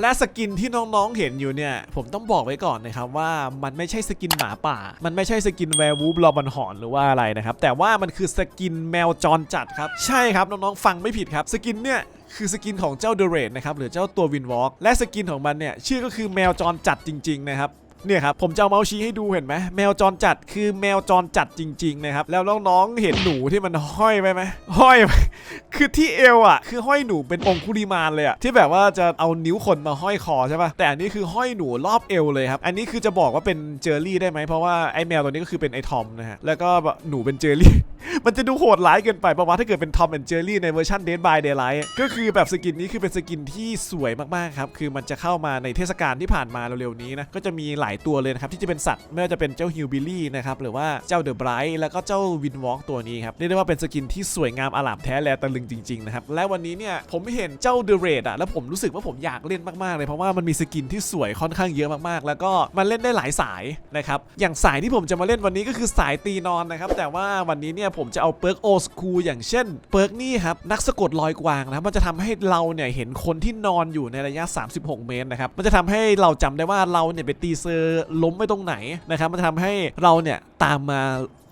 และสกินที่น้องๆเห็นอยู่เนี่ย ผมต้องบอกไว้ก่อนนะครับว่ามันไม่ใช่สกินหมาป่า มันไม่ใช่สกินแวร์วูฟรอบันหอนหรือว่าอะไรนะครับ แต่ว่ามันคือสกินแมวจรจัดครับ ใช่ครับ น้องๆฟังไม่ผิดครับ สกินเนี่ยคือสกินของเจ้าเดเรดนะครับหรือเจ้าตัววินวอล์กและสกินของมันเนี่ยชื่อก็คือแมวจรจัดจริงๆนะครับ เนี่ยครับผมจะเอาเมาส์ชี้ให้ดูเห็นไหมแมวจรจัดคือแมวจรจัดจริง ๆ นะครับ แล้วน้องๆเห็นหนูที่มันห้อยไปไหมห้อยไปคือที่เอวอะ คือห้อยหนูเป็นองคุริมานเลยอะที่แบบว่าจะเอานิ้วคนมาห้อยคอใช่ป่ะแต่อันนี้คือห้อยหนูรอบเอวเลยครับ อันนี้คือจะบอกว่าเป็นเจอรี่ได้ไหมเพราะว่าไอ้แมวตัวนี้ก็คือเป็นไอทอมนะฮะแล้วก็หนูเป็นเจอรี่ มันจะดูโหดร้ายเกินไปประมาณถ้าเกิดเป็นทอมแอนเจอรี่ในเวอร์ชัน Dead by Daylight ก็คือแบบสกินนี้คือเป็นสกินที่สวยมากๆครับ คือมันจะเข้ามาในเทศกาลที่ผ่านมาเร็วๆนี้นะ ก็จะมีหลายตัวเลยนะครับ ที่จะเป็นสัตว์ไม่ว่าจะเป็นเจ้าฮิวบิลลี่นะครับ หรือว่าเจ้าเดอะไบรท์แล้วก็เจ้าวินวอล์กตัวนี้ครับเรียกได้ว่าเป็นสกินที่สวยงามอลามแท้แลตะลึงจริงๆนะครับและวันนี้เนี่ยผมเห็นเจ้าเดอะเรดอะแล้วผมรู้สึกว่าผมอยากเล่นมากๆเลยเพราะว่ามันมีสกินที่สวยค่อนข้างเยอะมากๆ แล้วก็มันเล่นได้หลายสายนะครับอย่างสายที่ผมจะมาเล่นวันนี้ก็คือสายตีนอนนะครับแต่ว่าวันนี้เนี่ยผมจะเอาเปิร์กโอสคูอย่างเช่นเปิร์กนี่ครับนักสะกดลอยกวางนะครับมันจะทำให้เราเนี่ยเห็นคนที่นอนอยู่ในระยะ 36 เมตรนะครับมันจะทำให้เราจำได้ว่าเราเนี่ยไปตีเซอร์ล้มไปตรงไหนนะครับมันจะทำให้เราเนี่ยตามมา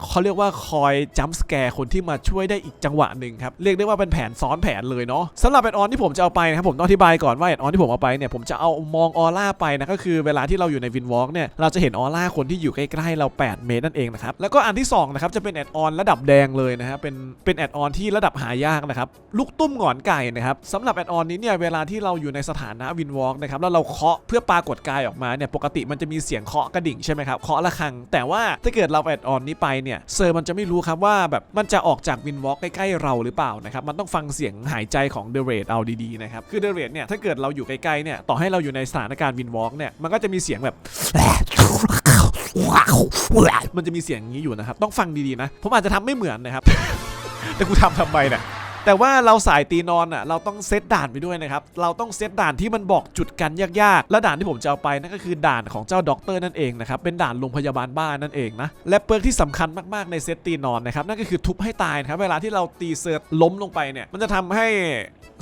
เขาเรียกว่าคอยจัมป์สแกร์คนที่มาช่วยได้อีกจังหวะหนึ่งครับ เรียกได้ว่าเป็นแผนซ้อนแผนเลยเนาะสำหรับแอดออนที่ผมจะเอาไปนะครับผมต้องอธิบายก่อนว่าแอดออนที่ผมเอาไปเนี่ยผมจะเอามองออร่าไปนะก็คือเวลาที่เราอยู่ในวินวอล์กเนี่ยเราจะเห็นออร่าคนที่อยู่ใกล้ๆเรา 8 เมตรนั่นเองนะครับแล้วก็อันที่สองนะครับจะเป็นแอดออนระดับแดงเลยนะฮะเป็นเป็นแอดออนที่ระดับหายากนะครับลูกตุ้มหงอนไก่นะครับสำหรับแอดออนนี้เนี่ยเวลาที่เราอยู่ในสถานะวินวอล์กนะครับแล้วเราเคาะเพื่อปรากฏกายออกมาเนี่ยปกติมันจะมีเสียงเคาะกระดิ่งใช่ไหมครับเคาะระฆังแต่ว่าถ้าเกิดเราแอดออนนี้ไปเนี่ยเซอร์มันจะไม่รู้ครับว่าแบบมันจะออกจากวินวอล์กใกล้ๆเราหรือเปล่านะครับมันต้องฟังเสียงหายใจของเดเรดเอาดีๆนะครับคือเดเรดเนี่ยถ้าเกิดเราอยู่ใกล้ๆเนี่ยต่อให้เราอยู่ในสถานการณ์วินวอล์กเนี่ยมันก็จะมีเสียงแบบมันจะมีเสียงอย่างนี้อยู่นะครับต้องฟังดีๆนะผมอาจจะทำไม่เหมือนนะครับแต่กูทำทำไมเนี่ย แต่ว่าเราสายตีนอนอะเราต้องเซตด่านไปด้วยนะครับ เราต้องเซตด่านที่มันบอกจุดกันยากๆ และด่านที่ผมจะเอาไปนั่นก็คือด่านของเจ้าด็อกเตอร์นั่นเองนะครับ เป็นด่านโรงพยาบาลบ้านนั่นเองนะ และเปิร์กที่สำคัญมากๆในเซตตีนอนนะครับนั่นก็คือทุบให้ตายนะครับเวลาที่เราตีเซิร์ฟล้มลงไปเนี่ยมันจะทำให้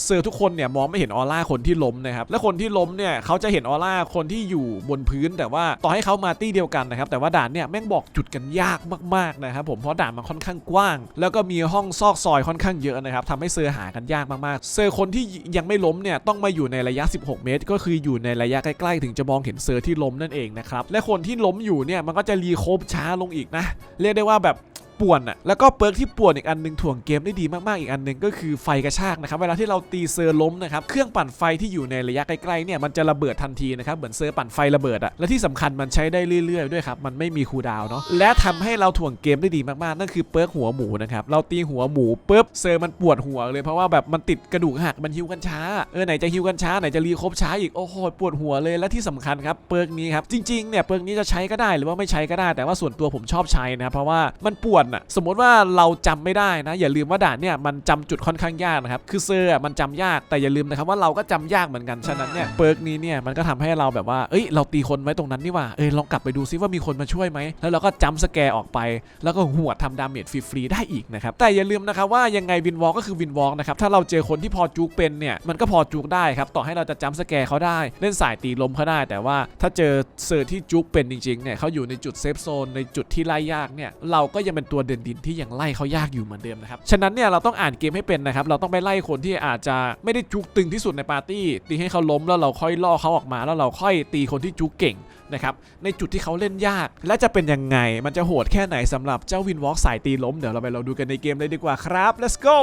เซอร์ทุกคนเนี่ยมองไม่เห็นออร่าคนที่ล้มนะครับและคนที่ล้มเนี่ยเขาจะเห็นออร่าคนที่อยู่บนพื้น แต่ว่าต่อให้เขามาตี้เดียวกันนะครับแต่ว่าด่านเนี่ยแม่งบอกจุดกันยากมากๆนะครับผมเพราะด่านมันค่อนข้างกว้าง แล้วก็มีห้องซอกซอยค่อนข้างเยอะนะครับทำให้เซอร์หากันยากมากๆ เซอร์คนที่ยังไม่ล้มเนี่ยต้องมาอยู่ในระยะ 16 เมตร ก็คืออยู่ในระยะใกล้ๆ ถึงจะมองเห็นเซอร์ที่ล้มนั่นเองนะครับและคนที่ล้มอยู่เนี่ยมันก็จะรีโคบช้าลงอีกนะเรียกได้ว่าแบบ ป่วนอะแล้วก็เปิร์กที่ป่วนอีกอันหนึงถ่วงเกมได้ดีมากๆอีกอันหนึงก็คือไฟกระชากนะครับเวลาที่เราตีเซอร์ล้มนะครับเครื่องปั่นไฟที่อยู่ในระยะใกล้ๆเนี่ยมันจะระเบิดทันทีนะครับเหมือนเซอร์ปั่นไฟระเบิดอะและที่สำคัญมันใช้ได้เรื่อยๆด้วยครับมันไม่มีคูลดาวน์เนาะและทำให้เราถ่วงเกมได้ดีมากๆนั่นคือเปิร์กหัวหมูนะครับเราตีหัวหมูปุ๊บเซอร์มันปวดหัวเลยเพราะว่าแบบมันติดกระดูกหักมันฮิวกันช้าเออไหนจะฮิวกันช้าไหนจะรีคบช้าอีกโอ้โหปวดหัวเลยและที่สำคัญครับเปิร์กนี้ครับจริงๆเนี่ยเปิร์กนี้จะใช้ก็ได้หรือว่าไม่ใช้ก็ได้แต่ว่าส่วนตัวผมชอบใช้นะเพราะว่ามันปวดอะสมมติว่าเราจำไม่ได้นะ อย่าลืมว่าด่านเนี่ยมันจำจุดค่อนข้างยากนะครับคือเซอร์อะมันจำยากแต่อย่าลืมนะครับว่าเราก็จำยากเหมือนกันฉะนั้นเนี่ยเปิร์กนี้เนี่ยมันก็ทำให้เราแบบว่าเอ้ยเราตีคนไว้ตรงนั้นนี่หว่าเอ้ยลองกลับไปดูซิว่ามีคนมาช่วยไหมแล้วเราก็จำสแกร์ออกไป แล้วก็หัวดทำดาเมจฟรีๆได้อีกนะครับแต่อย่าลืมนะครับว่ายังไงวินวอลก็คือวินวอลนะครับถ้าเราเจอคนที่พอจุกเป็นเนี่ยมันก็พอจุกได้ครับต่อให้เราจะจำสแกร์เขาได้เล่นสายตีลมเขาได้ แต่ว่าถ้าเจอเซอร์ที่จุกเป็นจริงๆเนี่ยเขาอยู่ในจุดเซฟโซนในจุดที่ไล่ยากเนี่ยเราก็ยังเป็นตัวเด่นดินที่ยังไล่เขายากอยู่เหมือนเดิมนะครับ ฉะนั้นเนี่ยเราต้องอ่านเกมให้เป็นนะครับ เราต้องไปไล่คนที่อาจจะไม่ได้จุกตึงที่สุดในปาร์ตี้ ตีให้เขาล้มแล้วเราค่อยล่อเขาออกมา แล้วเราค่อยตีคนที่จุกเก่งนะครับ ในจุดที่เขาเล่นยาก และจะเป็นยังไง มันจะโหดแค่ไหนสำหรับเจ้าวินวอล์กสายตีล้ม เดี๋ยวเราไปเราดูกันในเกมเลยดีกว่าครับ let's go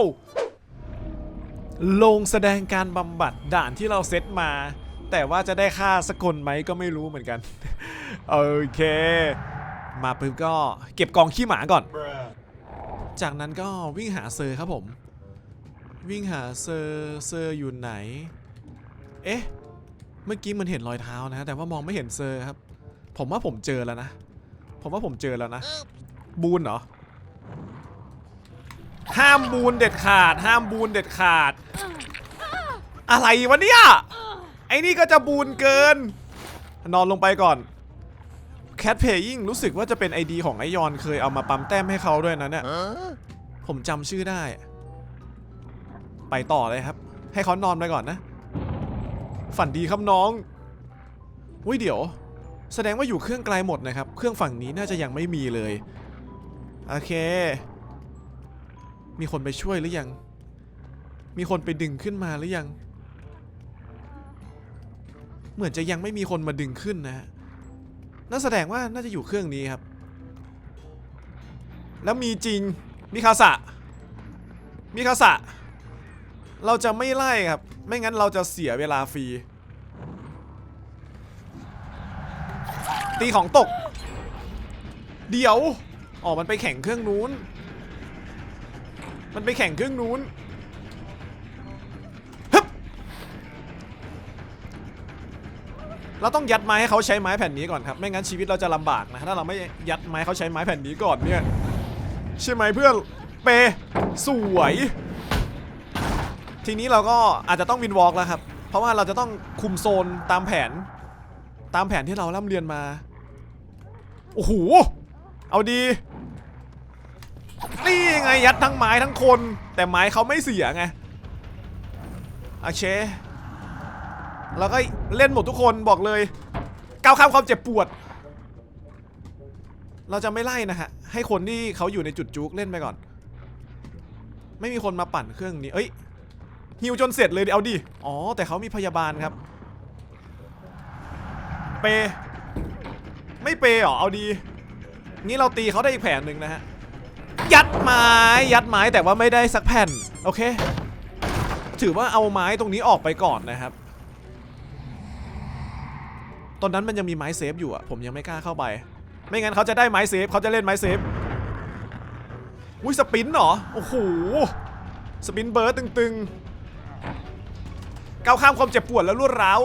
ลงแสดงการบำบัดด่านที่เราเซตมา แต่ว่าจะได้ค่าสกลไหมก็ไม่รู้เหมือนกัน โอเค มาปุ๊บก็เก็บกองขี้หมาก่อน จากนั้นก็วิ่งหาเซอร์ครับผม วิ่งหาเซอร์เซอร์อยู่ไหน เอ๊ะ เมื่อกี้มันเห็นรอยเท้านะ แต่ว่ามองไม่เห็นเซอร์ครับ ผมว่าผมเจอแล้วนะ ผมว่าผมเจอแล้วนะ บูนเหรอ ห้ามบูนเด็ดขาด ห้ามบูนเด็ดขาด อะไรวะเนี่ย ไอ้นี่ก็จะบูนเกิน นอนลงไปก่อน แคทเพย์ยิ่งรู้สึกว่าจะเป็นไอดีของไอยอนเคยเอามาปั๊มแต้มให้เขาด้วยนะเนี่ยผมจำชื่อได้ ไปต่อเลยครับ ให้เขานอนไปก่อนนะ ฝันดีครับน้องอุ้ยเดี๋ยว แสดงว่าอยู่เครื่องไกลหมดนะครับ เครื่องฝั่งนี้น่าจะยังไม่มีเลย โอเค มีคนไปช่วยหรือยัง มีคนไปดึงขึ้นมาหรือยัง เหมือนจะยังไม่มีคนมาดึงขึ้นนะฮะ นั่นแสดงว่าน่าจะอยู่เครื่องนี้ครับ แล้วมีจริงมิคาสะมิคาสะ เราจะไม่ไล่ครับ ไม่งั้นเราจะเสียเวลาฟรี ตีของตก เดี๋ยว อ๋อ มันไปแข่งเครื่องนู้น มันไปแข่งเครื่องนู้น เราต้องยัดไม้ให้เขาใช้ไม้แผ่นนี้ก่อนครับไม่งั้นชีวิตเราจะลำบากนะถ้าเราไม่ยัดไม้เขาใช้ไม้แผ่นนี้ก่อนเนี่ยใช่ไหมเพื่อนเปสวย ทีนี้เราก็อาจจะต้องวินวอล์กแล้วครับ เพราะว่าเราจะต้องคุมโซนตามแผน ตามแผนที่เราล่ำเรียนมาโอ้โหเอาดีนี่ไงยัดทั้งไม้ทั้งคน แต่ไม้เขาไม่เสียไงโอเค แล้วก็เล่นหมดทุกคนบอกเลยก้าวข้ามความเจ็บปวด เราจะไม่ไล่นะฮะ ให้คนที่เขาอยู่ในจุดจุกเล่นไปก่อน ไม่มีคนมาปั่นเครื่องนี้ เอ้ยฮิวจนเสร็จเลยดิเอาดิ อ๋อ แต่เขามีพยาบาลครับ เป ไม่เปหรอ เอาดี งี้เราตีเขาได้อีกแผ่นหนึ่งนะฮะ ยัดไม้ ยัดไม้แต่ว่าไม่ได้สักแผ่น โอเค ถือว่าเอาไม้ตรงนี้ออกไปก่อนนะครับ ตอนนั้นมันยังมีไม้เซฟอยู่อะผมยังไม่กล้าเข้าไป ไม่งั้นเขาจะได้ไม้เซฟเขาจะเล่นไม้เซฟอุ้ยสปินเหรอ โอ้โห สปินเบิร์ดตึงๆก้าวข้ามความเจ็บปวดแล้วรวดร้าว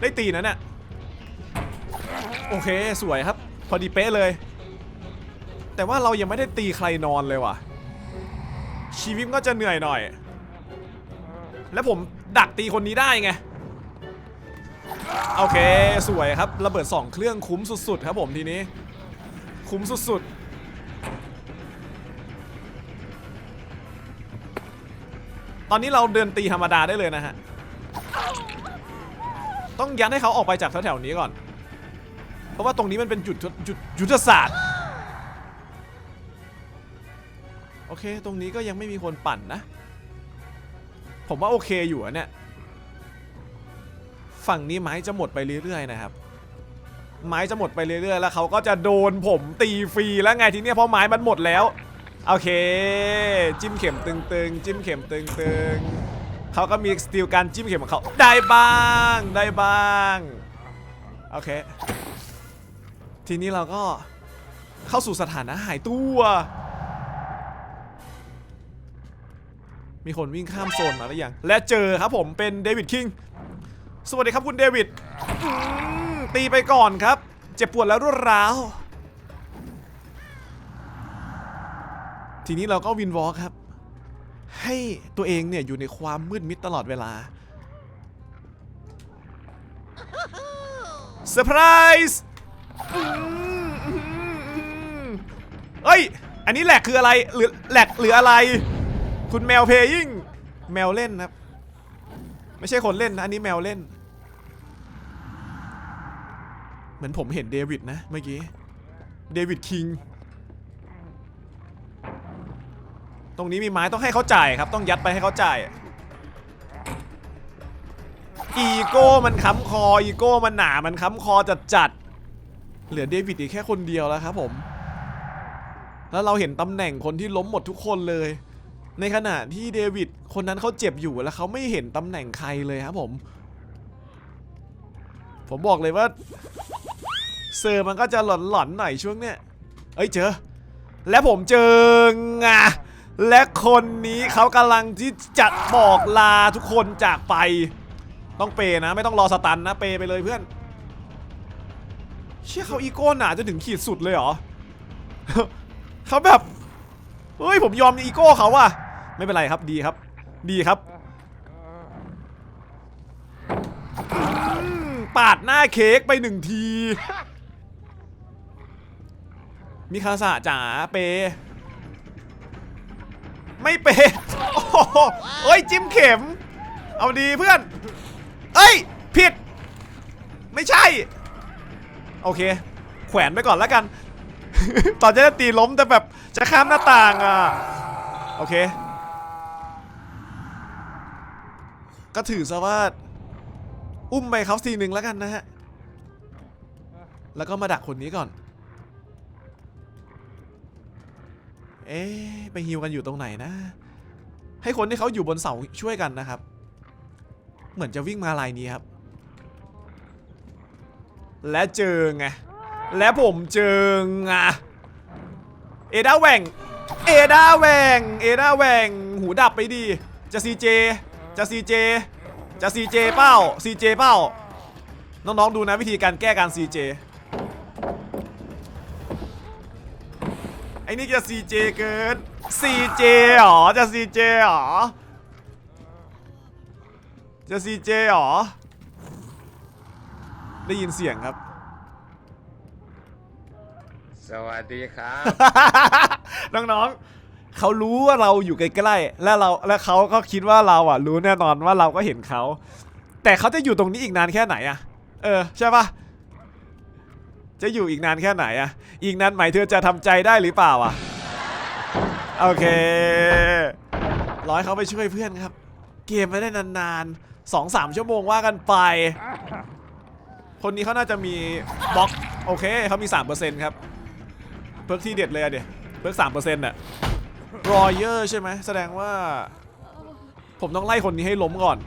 ได้ตีนะเนี่ยโอเคสวยครับ พอดีเป๊ะเลย แต่ว่าเรายังไม่ได้ตีใครนอนเลยว่ะ ชีวิตก็จะเหนื่อยหน่อย แล้วผมดักตีคนนี้ได้ไง โอเค สวยครับ ระเบิด 2 เครื่องคุ้มสุดๆ ครับผมทีนี้ คุ้มสุดๆ ตอนนี้เราเดินตีธรรมดาได้เลยนะฮะ ต้องยันให้เขาออกไปจากแถวๆนี้ก่อน เพราะว่าตรงนี้มันเป็นจุดจุดยุทธศาสตร์ โอเค ตรงนี้ก็ยังไม่มีคนปั่นนะ ผมว่าโอเคอยู่อะเนี่ย ฝั่งนี้ไม้จะหมดไปเรื่อยๆนะครับ ไม้จะหมดไปเรื่อยๆ แล้วเขาก็จะโดนผมตีฟรีแล้วไงทีเนี้ยเพราะไม้มันหมดแล้วโอเค จิ้มเข็มตึงๆ จิ้มเข็มตึงๆเขาก็มีสติลการจิ้มเข็มของเขาได้บ้างได้บ้างโอเค ทีนี้เราก็เข้าสู่สถานะหายตัว มีคนวิ่งข้ามโซนมาหรือยัง และเจอครับผมเป็นเดวิดคิง สวัสดีครับคุณเดวิดตีไปก่อนครับ เจ็บปวดแล้วรวดร้าว ทีนี้เราก็วินวอล์ครับ ให้ตัวเองเนี่ยอยู่ในความมืดมิดตลอดเวลาเซอร์ไพรส์เอ้ย อันนี้แหลกคืออะไร หรือแหลกหรืออะไร คุณแมวเพยิ่งแมวเล่นครับ ไม่ใช่คนเล่นนะ อันนี้แมวเล่น เหมือนผมเห็นเดวิดนะเมื่อกี้ เดวิดคิง ตรงนี้มีไม้ต้องให้เขาจ่ายครับ ต้องยัดไปให้เขาจ่าย อีโก้มันค้ำคอ อีโก้มันหนา มันค้ำคอจัดจัดๆเหลือเดวิดอีกแค่คนเดียวแล้วครับผม แล้วเราเห็นตำแหน่งคนที่ล้มหมดทุกคนเลย ในขณะที่เดวิดคนนั้นเขาเจ็บอยู่แล้วเขาไม่เห็นตำแหน่งใครเลยครับผมผมบอกเลยว่า เซอร์มันก็จะหลอนๆหน่อยช่วงเนี้ยเอ้ยเจอ และผมเจองะและคนนี้เขากำลังที่จะบอกลาทุกคนจากไป ต้องเปย์นะ ไม่ต้องรอสตันนะเปย์ไปเลยเพื่อน เชื่อเขาอีโก้หนาจนถึงขีดสุดเลยเหรอเขาแบบเฮ้ยผมยอมอีโก้เขาว่ะไม่เป็นไรครับดีครับ ดีครับปาดหน้าเค้กไปหนึ่งที มิคาสะจ๋าเป ไม่เปโอ้โหเอ้ยจิ้มเข็ม เอาดีเพื่อน เอ้ย ผิด ไม่ใช่ โอเค แขวนไปก่อนแล้วกัน ตอนจะได้ตีล้มแต่แบบจะข้ามหน้าต่างอะ โอเค ก็ถือซะว่า อุ้มไปเขาทีหนึ่งแล้วกันนะฮะ แล้วก็มาดักคนนี้ก่อน เอ๊ะไปฮิวกันอยู่ตรงไหนนะ ให้คนที่เขาอยู่บนเสาช่วยกันนะครับ เหมือนจะวิ่งมาลายนี้ครับ และเจอไง และผมเจอไงเอดาแหว่ง เอดาแหว่ง เอดาแหว่ง หูดับไปดี จะซีเจ จะซีเจ จะซีเจเป้าซีเจเป้าน้องๆดูนะวิธีการแก้การซีเจ อ้นี่จะซีเจเกินซีเจหรอ จะซีเจหรอ จะซีเจหรอ ได้ยินเสียงครับ สวัสดีครับ น้องๆ เขารู้ว่าเราอยู่ใกล้ๆ และเราและเขาก็คิดว่าเราอะ รู้แน่นอนว่าเราก็เห็นเขา แต่เขาจะอยู่ตรงนี้อีกนานแค่ไหนอะ เออ ใช่ปะ จะอยู่อีกนานแค่ไหนอะอีกนานไหมเธอจะทำใจได้หรือเปล่าอะโอเคร้อยเขาไปช่วยเพื่อนครับ เกมไม่ได้นานๆสองสามชั่วโมงว่ากันไป คนนี้เขาน่าจะมีบล็อกโอเคเขามี 3%ครับ เพิร์กที่เด็ดเลยอะเดี๋ยเพิร์กสามเปอร์เซ็นต์อะรอยเยอร์ใช่ไหมแสดงว่า ผมต้องไล่คนนี้ให้ล้มก่อน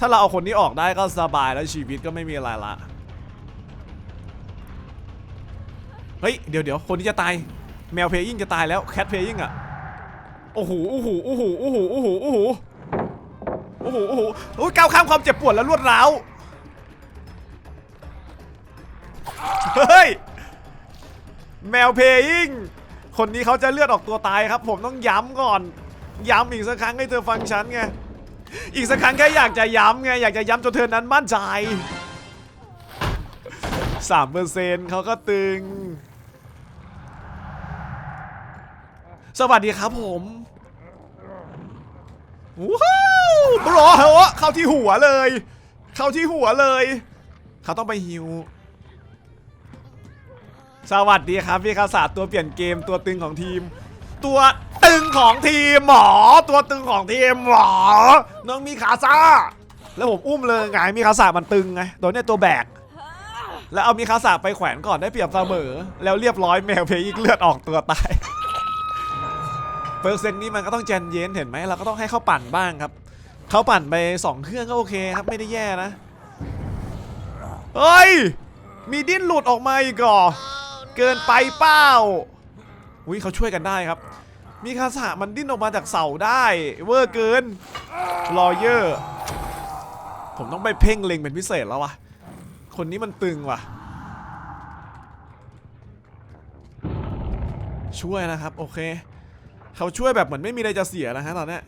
ถ้าเราเอาคนนี้ออกได้ก็สบายแล้วชีวิตก็ไม่มีอะไรละ เฮ้ยเดี๋ยวเดี๋ยวคนนี้จะตายแมวเพย์ยิ่งจะตายแล้วแคทเพย์ยิ่งอะโอ้โหโอ้โหโอ้โหโอ้โหโอ้โหโอ้โหโอ้โหโอ้โหโอ้ก้าวข้ามความเจ็บปวดและรวดร้าวเฮ้ยแมวเพย์ยิงคนนี้เขาจะเลือดออกตัวตายครับ ผมต้องย้ำก่อน ย้ำอีกสักครั้งให้เธอฟังฉันไงอีกสักครั้งแค่อยากจะย้ำไงอยากจะย้ำจนเธอนั้นมั่นใจสามเปอร์เซ็นต์เขาก็ตึง สวัสดีครับผมว้าวบรอเหรอเข้าที่หัวเลย เข้าที่หัวเลย เขาต้องไปฮิว สวัสดีครับพี่คาสาตัวเปลี่ยนเกมตัวตึงของทีม ตัวตึงของทีมหมอ ตัวตึงของทีมหมอน้องมีคาซาแล้วผมอุ้มเลยไงมีคาสามันตึงไงตัวเนี้ยตัวแบกแล้วเอามีคาสาไปแขวนก่อนได้เปรียบเสมอ แล้วเรียบร้อยแมวเพยิกเลือดออกตัวตาย เปอร์เซ็นต์นี้มันก็ต้องใจนเย็นเห็นไหมเราก็ต้องให้เขาปั่นบ้างครับเขาปั่นไปสองเครื่องก็โอเคครับไม่ได้แย่นะเฮ้ยมีดิ้นหลุดออกมาอีกเหรอเกินไปเป้าอุ้ยเขาช่วยกันได้ครับ มีคาสะมันดิ้นออกมาจากเสาได้ เวอร์เกินรอเยอร์ผมต้องไปเพ่งเล็งเป็นพิเศษแล้ววะคนนี้มันตึงว่ะ ช่วยนะครับ โอเค เขาช่วยแบบเหมือนไม่มีอะไรจะเสียนะฮะตอนนี้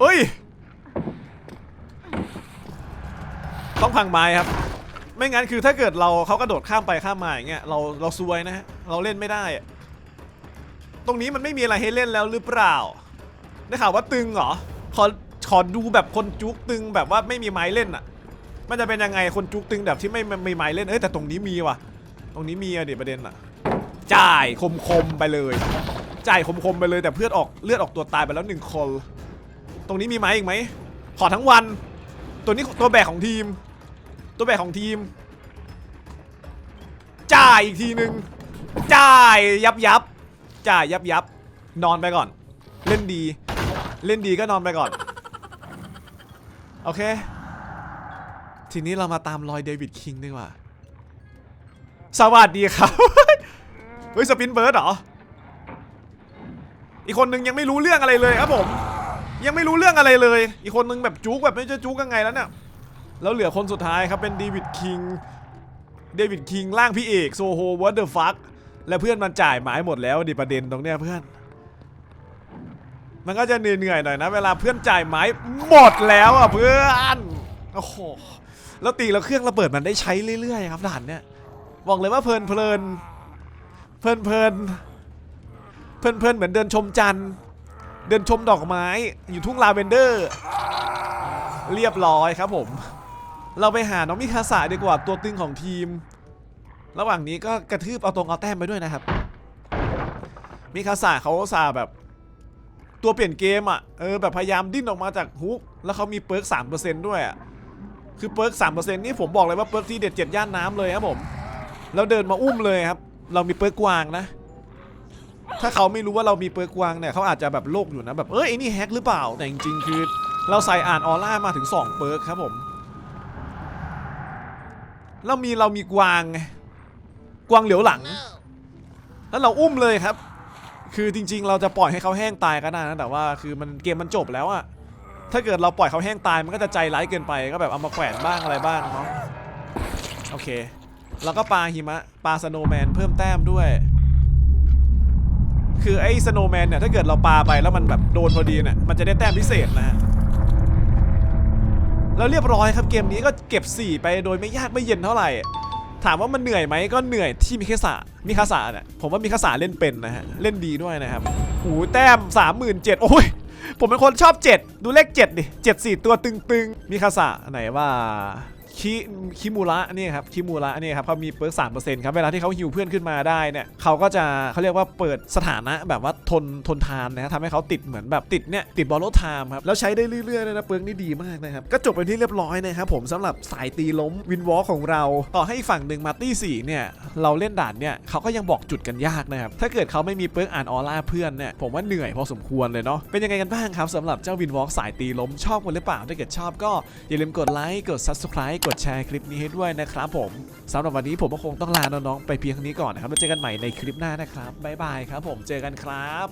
เอ้ย ต้องพังไม้ครับ ไม่งั้นคือถ้าเกิดเราเขากระโดดข้ามไปข้ามมาอย่างเงี้ยเราเราซวยนะฮะเราเล่นไม่ได้ ตรงนี้มันไม่มีอะไรให้เล่นแล้วหรือเปล่าได้ข่าวว่าตึงเหรอขอขอดูแบบคนจุกตึงแบบว่าไม่มีไม้เล่นอะมันจะเป็นยังไงคนจุกตึงแบบที่ไม่ไม่มีไม้เล่นเอ้ยแต่ตรงนี้มีว่ะ ตรงนี้มีอะเดี๋ยวประเด็นอะจ่ายคมคมๆไปเลย จ่ายคมๆไปเลยแต่เพื่อนออกเลือดออกตัวตายไปแล้วหนึ่งคน ตรงนี้มีไม้อีกไหม ขอทั้งวัน ตัวนี้ตัวแบกของทีม ตัวแบกของทีม จ่ายอีกทีหนึ่งจ่ายยับยับจ่ายยับยับนอนไปก่อน เล่นดี เล่นดีก็นอนไปก่อน โอเค ทีนี้เรามาตามรอยเดวิดคิงดีกว่า สวัสดีครับ เฮ้ย สปินเบิร์ดเหรอ อีกคนนึงยังไม่รู้เรื่องอะไรเลยครับผม ยังไม่รู้เรื่องอะไรเลย อีกคนนึงแบบจุกแบบไม่รู้จะจุกยังไงแล้วเนี่ยแล้วเหลือคนสุดท้ายครับเป็นเดวิดคิงเดวิดคิงร่างพี่เอกโซโฮวัตเดอร์ฟักและเพื่อนมันจ่ายหมายหมดแล้วดิประเด็นตรงเนี้ยเพื่อน มันก็จะเหนื่อยๆหน่อยนะ เวลาเพื่อนจ่ายหมายหมดแล้วอะเพื่อนโอ้โหแล้วตีแล้วเครื่องระเบิดมันได้ใช้เรื่อยๆครับด่านเนี้ยบอกเลยว่าเพลินเพลินเพลินเพลิน พลินเพลินเหมือนเดินชมจันทร์ เดินชมดอกไม้ อยู่ทุ่งลาเวนเดอร์ เรียบร้อยครับผม เราไปหาน้องมิคาสะดีกว่าตัวตึงของทีม ระหว่างนี้ก็กระทืบเอาตรงเอาแต้มไปด้วยนะครับ มิคาสะเขาสาแบบ ตัวเปลี่ยนเกมอะ เออแบบพยายามดิ้นออกมาจากฮุก แล้วเขามีเปิร์ก3%ด้วยอะ คือเปิร์ก3%นี่ผมบอกเลยว่าเปิร์กที่เด็ดเจ็ดย่านน้ำเลยครับผม แล้วเดินมาอุ้มเลยครับ เรามีเปิร์กกวางนะ ถ้าเขาไม่รู้ว่าเรามีเปิร์กวางเนี่ยเขาอาจจะแบบโลกอยู่นะแบบเอ้ยไอ้นี่แฮกหรือเปล่าแต่จริงๆคือ เราใส่อ่านออร่ามาถึง 2 เปิร์กครับผมเรามีเรามีกวางไงกวางเหลียวหลัง แล้วเราอุ้มเลยครับ คือจริง ๆ เราจะปล่อยให้เขาแห้งตายก็ได้นะแต่ว่าคือมันเกมมันจบแล้วอะถ้าเกิดเราปล่อยเขาแห้งตายมันก็จะใจร้ายเกินไปก็แบบเอามาแขวนบ้างอะไรบ้างเนาะโอเค แล้วก็ปลาหิมะปลาสโนแมนเพิ่มแต้มด้วย คือไอ้สโนแมนเนี่ยถ้าเกิดเราปาไปแล้วมันแบบโดนพอดีเนี่ยมันจะได้แต้มพิเศษนะฮะแล้วเรียบร้อยครับเกมนี้ก็เก็บ 4 ไปโดยไม่ยากไม่เย็นเท่าไหร่ ถามว่ามันเหนื่อยไหมก็เหนื่อยที่มิคาสะมิคาสะเนี่ยผมว่ามิคาสะเล่นเป็นนะฮะเล่นดีด้วยนะครับโอ้แต้ม 37,000โอ้ยผมเป็นคนชอบ 7 ดูเลข 7 ดิ 7 4 ตัวตึงๆมิคาสะไหนว่า คิคิมูระนี่ครับคิมูระนี่ครับเขามีเปิร์กสามเปอร์เซ็นต์ครับเวลาที่เขาฮิวเพื่อนขึ้นมาได้เนี่ยเขาก็จะเขาเรียกว่าเปิดสถานะแบบว่าทนทนทานนะทำให้เขาติดเหมือนแบบติดเนี่ยติดบอลโลไทม์ครับแล้วใช้ได้เรื่อยๆนะเปิร์กนี่ดีมากนะครับก็จบเป็นที่เรียบร้อยนะครับผมสำหรับสายตีล้มวินวอลของเราต่อให้ฝั่งหนึ่งมาตี้สี่เนี่ยเราเล่นด่านเนี่ยเขาก็ยังบอกจุดกันยากนะครับถ้าเกิดเขาไม่มีเปิร์กอ่านออร่าเพื่อนเนี่ยผมว่าเหนื่อยพอสมควรเลยเนาะเป็นยังไงกันบ้างครับสำหรับเจ้าวินวอลสายตีล้มชอบกันหรือเปล่าถ้าเกิดชอบก็อย่าลืมกดไลค์กด subscribe กดแชร์คลิปนี้ให้ด้วยนะครับผมสำหรับวันนี้ผมก็คงต้องลาน้องๆไปเพียงเท่านี้ก่อนนะครับแล้วเจอกันใหม่ในคลิปหน้านะครับบ๊ายบายครับผมเจอกันครับ